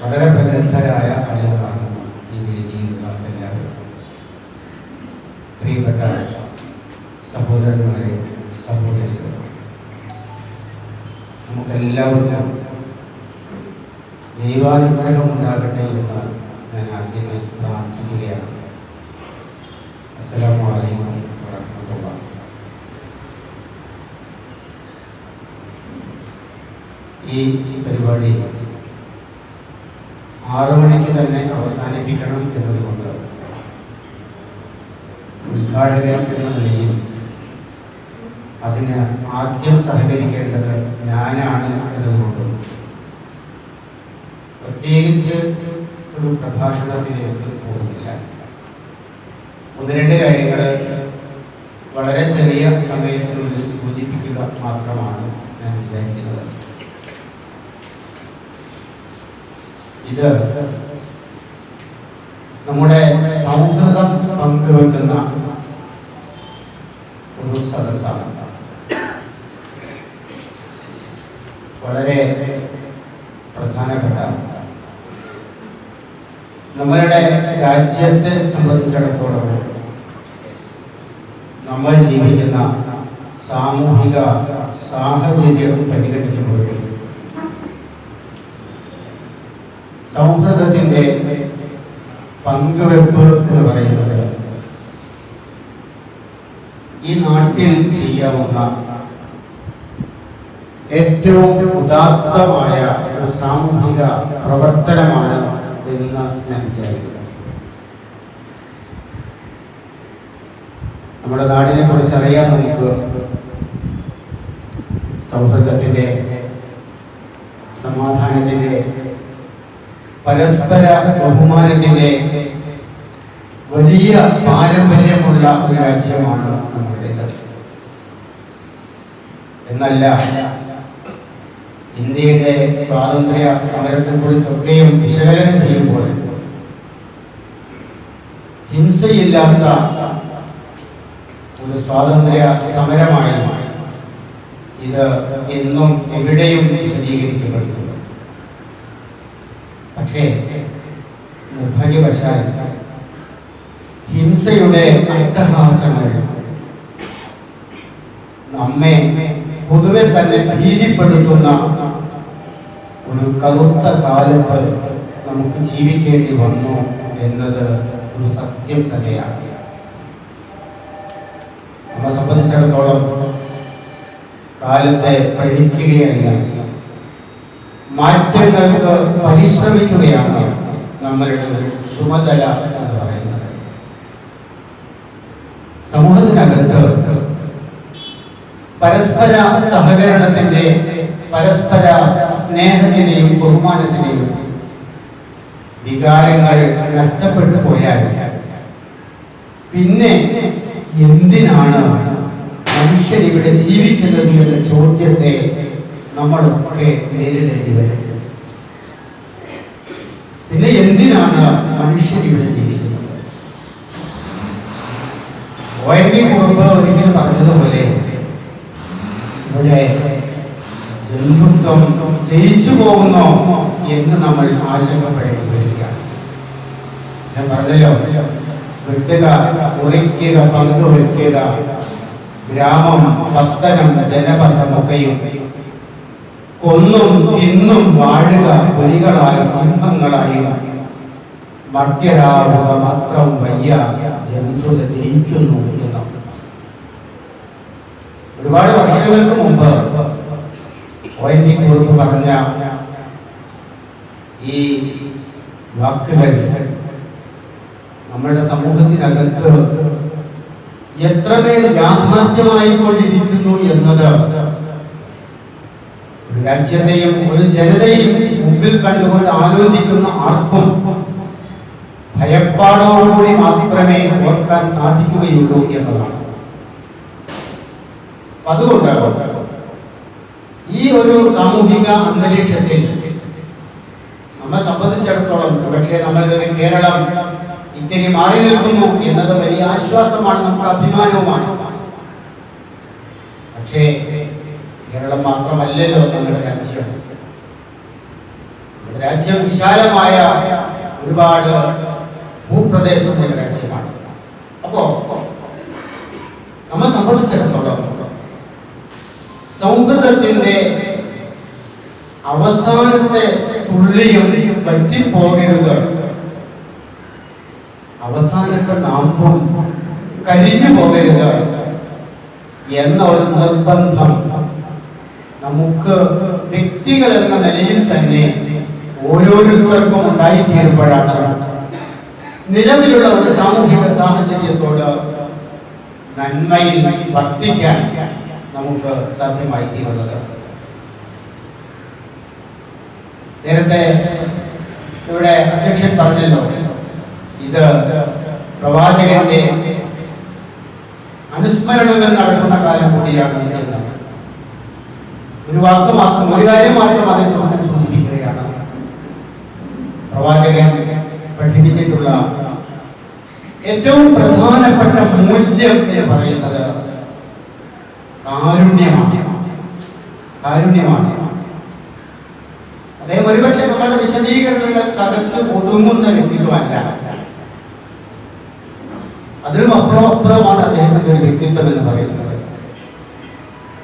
വളരെ പ്രഗത്ഭരായ ആളുകളാണ് ഈ വേദിയിലുള്ള എല്ലാവരും പ്രിയപ്പെട്ട സഹോദരന്മാരെ സഹോദരികൾ നമുക്കെല്ലാവർക്കും ദൈവാനുഗ്രഹം ഉണ്ടാകട്ടെ എന്ന് ഞാൻ ആദ്യമായി പ്രാർത്ഥിക്കുകയാണ് ഈ പരിപാടി ആറു മണിക്ക് തന്നെ അവസാനിപ്പിക്കണം എന്നതുകൊണ്ട് ഉദ്ഘാടകൻ എന്ന നിലയിൽ അതിന് ആദ്യം സഹകരിക്കേണ്ടത് ഞാനാണ് എന്നതുകൊണ്ടും പ്രത്യേകിച്ച് ഒരു പ്രഭാഷണത്തിലേക്ക് പോകുന്നില്ല. ഒന്ന് രണ്ട് കാര്യങ്ങൾ വളരെ ചെറിയ സമയത്തിനുള്ളിൽ സൂചിപ്പിക്കുക മാത്രമാണ് ഞാൻ വിചാരിക്കുന്നത്. ഇത് നമ്മുടെ സൗഹൃദം പങ്കുവെക്കുന്ന ഒരു സദസ്സാണ്. വളരെ പ്രധാനപ്പെട്ട നമ്മളുടെ രാജ്യത്തെ സംബന്ധിച്ചിടത്തോളം നമ്മൾ ജീവിക്കുന്ന സാമൂഹിക സാഹചര്യം പരിഗണിക്കുമ്പോൾ സൗഹൃദത്തിന്റെ പങ്കുവെപ്പ് എന്ന് പറയുന്നത് ഈ നാട്ടിൽ ചെയ്യാവുന്ന ഏറ്റവും ഉദാത്തമായ ഒരു സാമൂഹിക പ്രവർത്തനമാണ് എന്ന് ഞാൻ വിചാരിക്കുന്നു. നമ്മുടെ നാടിനെ കുറിച്ച് അറിയാൻ നമുക്ക് സൗഹൃദത്തിന്റെ സമാധാനത്തിന്റെ പരസ്പര ബഹുമാനത്തിന്റെ വലിയ പാരമ്പര്യമുള്ള ഒരു രാജ്യമാണ് നമ്മുടേത് എന്നല്ല ഇന്ത്യയുടെ സ്വാതന്ത്ര്യ സമരത്തെക്കുറിച്ചൊക്കെയും വിശകലനം ചെയ്യുമ്പോൾ ഹിംസയില്ലാത്ത ഒരു സ്വാതന്ത്ര്യ സമരമായി ഇത് എന്നും എവിടെയും വിശദീകരിക്കപ്പെടുന്നു പക്ഷേ നിർഭാഗ്യവശാൽ ഹിംസയുടെ അട്ടഹാസങ്ങൾ നമ്മെ പൊതുവെ തന്നെ ഭീതിപ്പെടുത്തുന്ന ഒരു കറുത്ത കാലത്ത് നമുക്ക് ജീവിക്കേണ്ടി വന്നു എന്നത് ഒരു സത്യം തന്നെയാണ്. നമ്മെ സംബന്ധിച്ചിടത്തോളം കാലത്തെ പഴിക്കുകയല്ല മാറ്റങ്ങൾക്ക് പരിശ്രമിക്കുകയാണ് നമ്മളുടെ ചുമതല എന്ന് പറയുന്നത്. സമൂഹത്തിനകത്ത് പരസ്പര സഹകരണത്തിന്റെ പരസ്പര സ്നേഹത്തിന്റെയും ബഹുമാനത്തിന്റെയും വികാരങ്ങൾ നഷ്ടപ്പെട്ടു പോയാൽ പിന്നെ എന്തിനാണ് മനുഷ്യൻ ഇവിടെ ജീവിക്കുന്നത് എന്ന ചോദ്യത്തെ നമ്മളൊക്കെ നേരിടേണ്ടി വരും. പിന്നെ എന്തിനാണ് മനുഷ്യൻ ഇവിടെ ജീവിക്കുന്നത്? ഒരിക്കലും പറഞ്ഞതുപോലെ ഇവിടെ ജന്തുത്വം ജയിച്ചു പോകുന്നോ എന്ന് നമ്മൾ ആശങ്കപ്പെടേണ്ടി വരികയാണ് ഞാൻ പറഞ്ഞല്ലോ വെട്ടുക കുറിക്കുക പങ്കുവെക്കുക ഗ്രാമം പത്തനം ജനപഥമൊക്കെയും കൊന്നും തിന്നും വാഴുക പുലികളായ സിംഹങ്ങളായും മർത്യരാവുക മാത്രം വയ്യ ജന്തുത ജയിക്കുന്നു എന്ന. ഒരുപാട് വർഷങ്ങൾക്ക് മുമ്പ് ഒ എൻ വി കുറിപ്പ് പറഞ്ഞ ഈ വാക്കുകൾ നമ്മുടെ സമൂഹത്തിനകത്ത് എത്രമേൽ യാഥാർത്ഥ്യമായിക്കൊണ്ടിരിക്കുന്നു എന്നത് രാജ്യത്തെയും ഒരു ജനതയും മുമ്പിൽ കണ്ടുകൊണ്ട് ആലോചിക്കുന്ന ആർക്കും ഭയപ്പാടോടുകൂടി മാത്രമേ ഓർക്കാൻ സാധിക്കുകയുള്ളൂ എന്നതാണ്. അതുകൊണ്ട് ഈ ഒരു സാമൂഹിക അന്തരീക്ഷത്തിൽ നമ്മെ സംബന്ധിച്ചിടത്തോളം പക്ഷേ നമ്മളിതൊരു കേരളം ഇത്തിരി മാറി നിൽക്കുന്നു എന്നത് വലിയ ആശ്വാസമാണ് നമുക്ക് അഭിമാനവുമാണ്. പക്ഷേ കേരളം മാത്രമല്ലല്ലോ നമ്മുടെ രാജ്യം രാജ്യം വിശാലമായ ഒരുപാട് ഭൂപ്രദേശമുള്ള രാജ്യമാണ്. അപ്പോ നമ്മെ സംബന്ധിച്ചിടത്തോളം സൗഹൃദത്തിന്റെ അവസാനത്തെ തുള്ളിയും പറ്റിപ്പോകരുത് അവസാനത്തെ നാമ്പും കരിഞ്ഞു പോകരുത് എന്ന ഒരു നിർബന്ധം നമുക്ക് വ്യക്തികൾ എന്ന നിലയിൽ തന്നെ ഓരോരുത്തർക്കും ഉണ്ടായിത്തീരുമ്പോഴാണ് നിലവിലുള്ള ഒരു സാമൂഹിക സാഹചര്യത്തോട് നന്മയിൽ വർത്തിക്കാൻ നമുക്ക് സാധ്യമായി തീരുന്നത് നേരത്തെ ഇവിടെ അധ്യക്ഷൻ പറഞ്ഞല്ലോ ഇത് പ്രവാചകന്റെ അനുസ്മരണങ്ങൾ നടക്കുന്ന കാലം കൂടിയാണ്. ഒരു വാക്ക് മാത്രം ഒരു കാര്യം മാത്രം അതിൽ തന്നെ സൂചിപ്പിക്കുകയാണ്. പ്രവാചകൻ പഠിപ്പിച്ചിട്ടുള്ള ഏറ്റവും പ്രധാനപ്പെട്ട മൂല്യം എന്ന് പറയുന്നത് കാരുണ്യമാണ്. കാരുണ്യമാണ്. അദ്ദേഹം ഒരുപക്ഷെ നമ്മുടെ വിശദീകരണങ്ങൾക്കകത്ത് ഒതുങ്ങുന്ന വ്യക്തിത്വമല്ല. അതിലും അപ്പുറം അപ്പുറമാണ് അദ്ദേഹത്തിന്റെ വ്യക്തിത്വം എന്ന് പറയുന്നത്.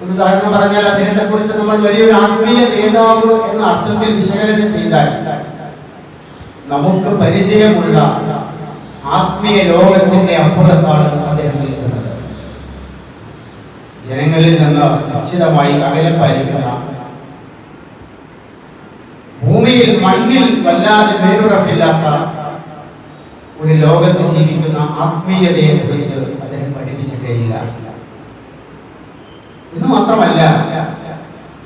ഒരു ഉദാഹരണം പറഞ്ഞാൽ അദ്ദേഹത്തെ കുറിച്ച് നമ്മൾ വലിയൊരു ആത്മീയ നേതാവ് എന്ന അർത്ഥത്തിൽ വിശകലനം ചെയ്താൽ നമുക്ക് പരിചയമുള്ള ആത്മീയ ലോകത്തിന്റെ അപ്പുറത്താണ് അദ്ദേഹം നിൽക്കുന്നത്. ജനങ്ങളിൽ നിന്ന് നിശ്ചിതമായി അകലം പാലിക്കുന്ന ഭൂമിയിൽ മണ്ണിൽ വല്ലാതെ വേരുറപ്പില്ലാത്ത ഒരു ലോകത്ത് ജീവിക്കുന്ന ആത്മീയതയെ കുറിച്ച് അദ്ദേഹം പഠിപ്പിച്ചിട്ടേയില്ല ഇത് മാത്രമല്ല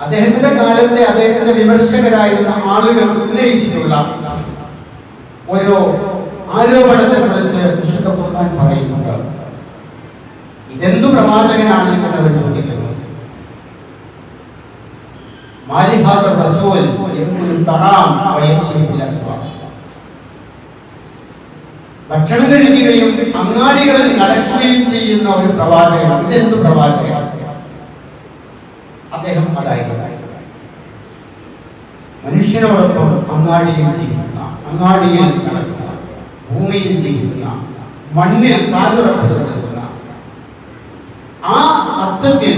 അദ്ദേഹത്തിന്റെ കാലത്തെ അദ്ദേഹത്തിന്റെ വിമർശകരായിരുന്ന ആളുകൾ ഉന്നയിച്ചിട്ടുള്ള ഒരു ആരോപണത്തെ കുറിച്ച് വിശുദ്ധ പറയുന്നുണ്ട്. ഇതെന്തു പ്രവാചകനാണ് എന്നവർ ചോദിക്കുന്നത് മാലിഹാദ റസൂൽ എന്നൊരു തറാം ഭക്ഷണം കഴിക്കുകയും അങ്ങാടികളിൽ നടക്കുകയും ചെയ്യുന്ന ഒരു പ്രവാചകൻ ഇതെന്ത് പ്രവാചകൻ? അദ്ദേഹം അതായിരുന്നു മനുഷ്യനോടൊപ്പം അങ്ങാടിയിൽ ജീവിക്കുന്ന അങ്ങാടിയിൽ നടക്കുന്ന ഭൂമിയിൽ ജീവിക്കുന്ന മണ്ണിൽ കാലുറപ്പിച്ചു നിൽക്കുന്ന ആ അർത്ഥത്തിൽ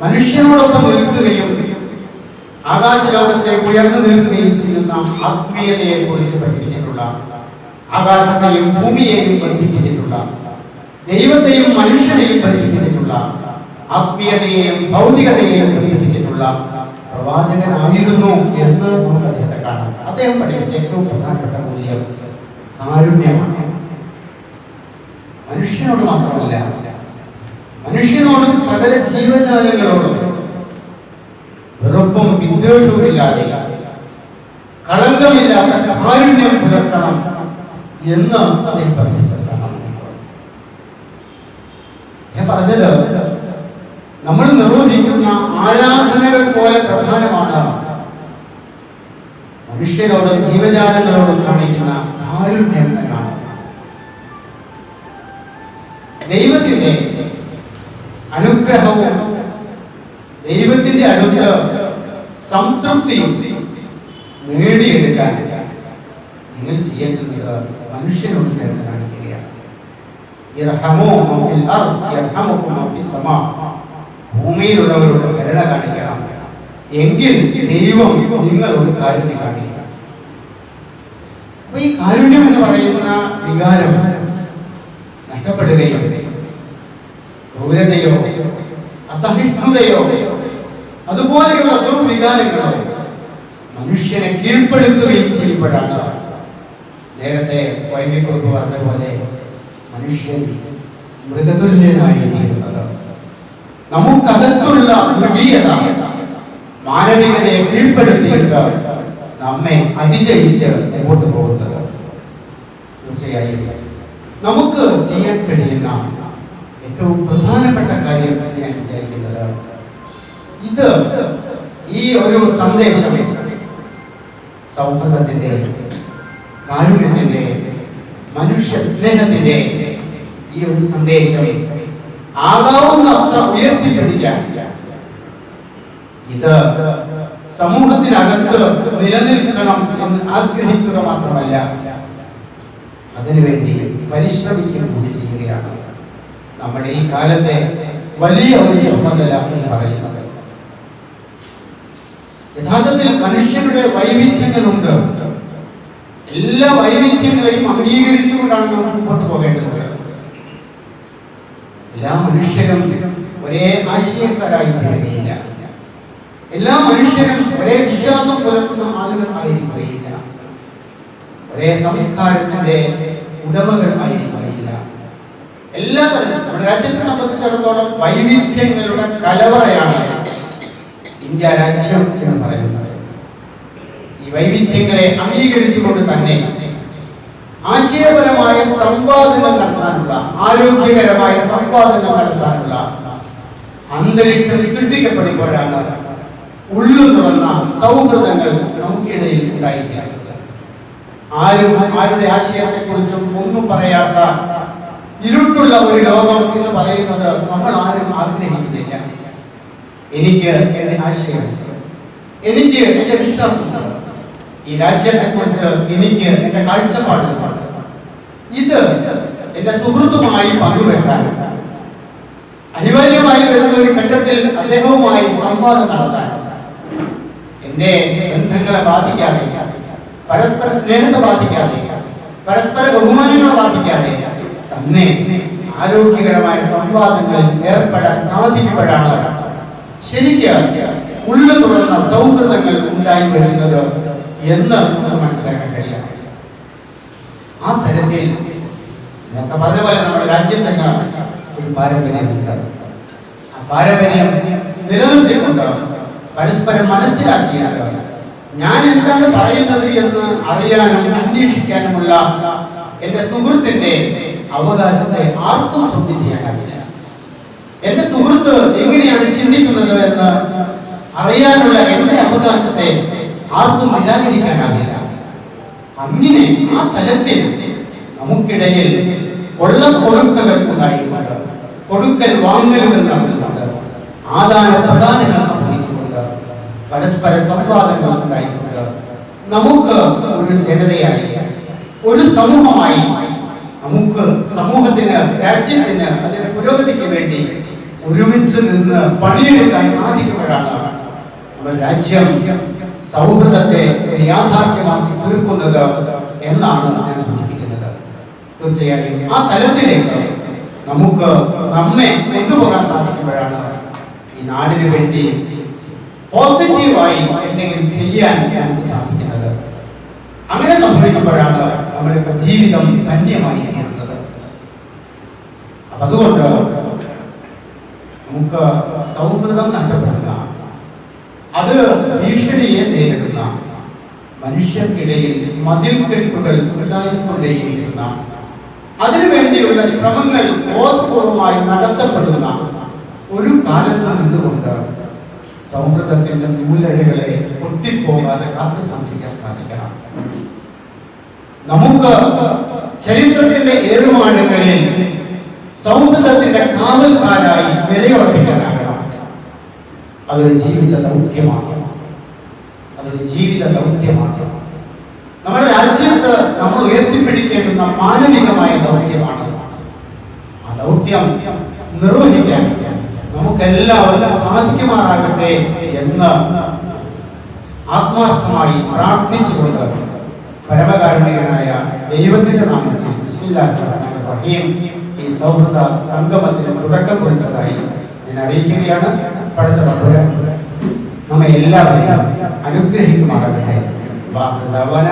മനുഷ്യനോടൊപ്പം നിൽക്കുകയും ആകാശലോകത്തെ ഉയർന്നു നിൽക്കുകയും ചെയ്യുന്ന ആത്മീയതയെ കുറിച്ച് പഠിപ്പിച്ചിട്ടുള്ള ആകാശത്തെയും ഭൂമിയെയും ബന്ധിപ്പിച്ചിട്ടുള്ള ദൈവത്തെയും മനുഷ്യനെയും ബന്ധിപ്പിച്ചിട്ടുള്ള ആത്മീയതയെയും ഭൗതികതയെയും ബന്ധിപ്പിച്ചിട്ടുള്ള പ്രവാചകനായിരുന്നു എന്ന് നമുക്ക് അദ്ദേഹത്തെ കാണാം. അദ്ദേഹം പഠിപ്പിച്ച ഏറ്റവും പ്രധാനപ്പെട്ട മൂല്യം കാരുണ്യമാണ്. മനുഷ്യനോട് മാത്രമല്ല മനുഷ്യനോടും സകല ജീവജാലങ്ങളോടും വെറുപ്പും വിദ്വേഷവും ഇല്ലാതെ കളങ്കമില്ലാത്ത കാരുണ്യം പുലർത്തണം എന്ന് അദ്ദേഹം പഠിപ്പിച്ചതാണ് ഞാൻ പറഞ്ഞത് നമ്മൾ നിർവഹിക്കുന്ന ആരാധനകൾ പോലെ പ്രധാനമാണ്. മനുഷ്യരോടും ജീവജാലങ്ങളോടും കാണിക്കുന്ന കാരുണ്യം എന്നാണ്. ദൈവത്തിന്റെ അനുഗ്രഹവും ദൈവത്തിന്റെ അടുത്ത് സംതൃപ്തിയും നേടിയെടുക്കാൻ നിങ്ങൾ ചെയ്യേണ്ടുന്നത് മനുഷ്യനോട് കാണിക്കുകയാണ്. ഭൂമിയിലുള്ളവരോട് കരുണ കാണിക്കണം. എങ്കിൽ ദൈവം നിങ്ങളോട് കാരുണ്യം കാണിക്കണം. അപ്പൊ ഈ കാരുണ്യം എന്ന് പറയുന്ന വികാരം നഷ്ടപ്പെടുകയോ ക്രൂരതയോ അസഹിഷ്ണുതയോ അതുപോലെയുള്ള ദുർവികാരങ്ങളോ മനുഷ്യനെ കീഴ്പ്പെടുത്തുകയും ചെയ്യുമ്പോഴാണ് നേരത്തെ വൈകിക്കുറിപ്പ് പറഞ്ഞ പോലെ മനുഷ്യൻ മൃഗതുല്യനായി നമുക്കകത്തുള്ള മൃഗീയത മാനവികതയെ കീഴ്പ്പെടുത്തിയിട്ട് നമ്മെ അതിജയിച്ച് മുമ്പോട്ട് പോകുന്നത്? തീർച്ചയായും. നമുക്ക് ചെയ്യാൻ കഴിയുന്ന ഏറ്റവും പ്രധാനപ്പെട്ട കാര്യം ഞാൻ വിചാരിക്കുന്നത് ഇത് ഈ ഒരു സന്ദേശം സൗഹൃദത്തിന്റെ കാരുണ്യത്തിന്റെ മനുഷ്യ സ്നേഹത്തിന്റെ ഈ ഒരു സന്ദേശം ആകാവുന്ന അത്ര ഉയർത്തിപ്പിടിക്കാൻ. ഇത് സമൂഹത്തിനകത്ത് നിലനിൽക്കണം എന്ന് ആഗ്രഹിക്കുക മാത്രമല്ല അതിനുവേണ്ടി പരിശ്രമിക്കുക കൂടി ചെയ്യുകയാണ്. നമ്മുടെ ഈ കാലത്തെ വലിയ ഒരു ചുമതല എന്ന് പറയുന്നത്. യഥാർത്ഥത്തിൽ മനുഷ്യരുടെ വൈവിധ്യങ്ങളുണ്ട്. എല്ലാ വൈവിധ്യങ്ങളെയും അംഗീകരിച്ചുകൊണ്ടാണ് നമ്മൾ മുമ്പോട്ട് പോകേണ്ടത്. എല്ലാ മനുഷ്യരും ഒരേ ആശയക്കാരായി തീരുകയില്ല. എല്ലാ മനുഷ്യരും ഒരേ വിശ്വാസം പുലർത്തുന്ന ആളുകൾ ആയിരിക്കുകയില്ല. ഒരേ സംസ്കാരത്തിന്റെ ഉടമകൾ ആയിരിക്കുകയില്ല. എല്ലാ തരത്തിലും നമ്മുടെ രാജ്യത്തെ സംബന്ധിച്ചിടത്തോളം വൈവിധ്യങ്ങളുടെ കലവറയാണ് ഇന്ത്യ രാജ്യം എന്ന് പറയുന്നത്. ഈ വൈവിധ്യങ്ങളെ അംഗീകരിച്ചുകൊണ്ട് തന്നെ ആശയപരമായ സംവാദങ്ങൾ നടത്താനുള്ള ആരോഗ്യകരമായ സംവാദങ്ങൾ നടത്താനുള്ള അന്തരീക്ഷം സൃഷ്ടിക്കപ്പെടുമ്പോഴാണ് ഉള്ളു തുറന്ന സൗഹൃദങ്ങൾ നമുക്കിടയിൽ ഉണ്ടായിരിക്കുന്നത്. ആരും ആരുടെ ആശയത്തെക്കുറിച്ചും ഒന്നും പറയാത്ത ഇരുട്ടുള്ള ഒരു ലോകം എന്ന് പറയുന്നത് നമ്മൾ ആരും ആഗ്രഹിക്കുന്നില്ല. എനിക്ക് എന്റെ ആശയം എനിക്ക് എന്റെ വിശ്വാസം ഈ രാജ്യത്തെക്കുറിച്ച് എനിക്ക് എന്റെ കാഴ്ചപ്പാടുകളുണ്ട് ഇത് എന്റെ സുഹൃത്തുമായി പങ്കുവെക്കാൻ. അനിവാര്യമായി വരുന്ന ഒരു ഘട്ടത്തിൽ അദ്ദേഹവുമായി സംവാദം നടത്താൻ. എന്റെ ബന്ധങ്ങളെ ബാധിക്കാതെ പരസ്പര സ്നേഹത്തെ ബാധിക്കാതെ പരസ്പര ബഹുമാനങ്ങളെ ബാധിക്കാതെ തന്നെ ആരോഗ്യകരമായ സംവാദങ്ങളിൽ ഏർപ്പെടാൻ സാധിക്കുമ്പോഴാണ് ശരിക്കും ഉള്ളു തുറന്ന സൗഹൃദങ്ങൾ ഉണ്ടായി വരുന്നത് എന്ന് കഴിയാം ആ തരത്തിൽ നേരത്തെ പറഞ്ഞ പോലെ നമ്മുടെ രാജ്യത്തിന് ഒരു പാരമ്പര്യമുണ്ട് ആ പാരമ്പര്യം നിലനിർത്തിക്കൊണ്ട് പരസ്പരം മനസ്സിലാക്കിയാണ് ഞാൻ എന്താണ് പറയുന്നത് എന്ന് അറിയാനും അന്വേഷിക്കാനുമുള്ള എന്റെ സുഹൃത്തിന്റെ അവകാശത്തെ ആർക്കും ചോദ്യം ചെയ്യാനാവില്ല. എന്റെ സുഹൃത്ത് എങ്ങനെയാണ് ചിന്തിക്കുന്നത് എന്ന് അറിയാനുള്ള എന്റെ അവകാശത്തെ ആർക്കും നിരാകരിക്കാനാവില്ല അങ്ങനെ ആ തലത്തിൽ നമുക്കിടയിൽ കൊള്ള കൊടുക്കകൾ ഉണ്ടായിട്ടുണ്ട് കൊടുക്കൽ വാങ്ങലുകൾ നടക്കുന്നുണ്ട് ആദാന പ്രധാനങ്ങൾ സംഭവിച്ചുകൊണ്ട് പരസ്പര സംവാദങ്ങൾ ഉണ്ടായിട്ടുണ്ട് നമുക്ക് ഒരു ജനതയായി ഒരു സമൂഹമായി നമുക്ക് സമൂഹത്തിന് രാജ്യത്തിന് അതിന്റെ പുരോഗതിക്ക് വേണ്ടി ഒരുമിച്ച് നിന്ന് പണിയെടുക്കാൻ സാധിക്കുമ്പോഴാണ് രാജ്യം സൗഹൃദത്തെ യാഥാർത്ഥ്യമാക്കി തീർക്കുന്നത് എന്നാണ് ഞാൻ തീർച്ചയായും ആ തലത്തിലേക്ക് നമുക്ക് നമ്മെ കൊണ്ടുപോകാൻ സാധിക്കുമ്പോഴാണ് ഈ നാടിന് വേണ്ടി പോസിറ്റീവായി എന്തെങ്കിലും ചെയ്യാൻ നമുക്ക് സാധിക്കുന്നത്. അങ്ങനെ സംഭവിക്കുമ്പോഴാണ് നമ്മളിപ്പോ ജീവിതം ധന്യമായി തീരുന്നത്. അതുകൊണ്ട് നമുക്ക് സൗഹൃദം നഷ്ടപ്പെടുന്ന അത് ഭീഷണിയെ നേരിടുന്ന മനുഷ്യർക്കിടയിൽ മതിൽക്കെട്ടുകൾ ഉണ്ടായിക്കൊണ്ടേയിരിക്കുന്ന അതിനുവേണ്ടിയുള്ള ശ്രമങ്ങൾ ബോധപൂർവമായി നടത്തപ്പെടുന്ന ഒരു കാലത്ത് എന്തുകൊണ്ട് സൗഹൃദത്തിന്റെ നൂലഴകളെ പൊട്ടിപ്പോകാതെ കാത്തു സംരക്ഷിക്കാൻ സാധിക്കണം. നമുക്ക് ചരിത്രത്തിന്റെ ഏറുമാടങ്ങളിൽ സൗഹൃദത്തിന്റെ കാവൽക്കാരായി വിലയുറപ്പിക്കാനാകണം അതൊരു ജീവിത ദൗത്യമാണ് അതൊരു ജീവിത ദൗത്യമാണ് നമ്മുടെ രാജ്യത്ത് നമ്മൾ ഉയർത്തിപ്പിടിക്കേണ്ടുന്ന മാനവികമായ ദൗത്യമാണ്. ആ ദൗത്യം നിർവഹിക്കാൻ നമുക്കെല്ലാവരും സാധിക്കുമാറാകട്ടെ എന്ന് ആത്മാർത്ഥമായി പ്രാർത്ഥിച്ചുകൊണ്ട് പരമകാരുണികനായ ദൈവത്തിന്റെ നാമത്തിൽ റഹീം ഈ സൗഹൃദ സംഗമത്തിന് തുടക്കം കുറിച്ചതായി ഞാൻ അറിയിക്കുകയാണ്. പഠിച്ച നമ്മെ എല്ലാവരെയും അനുഗ്രഹിക്കുമാറാകട്ടെ. വാഹന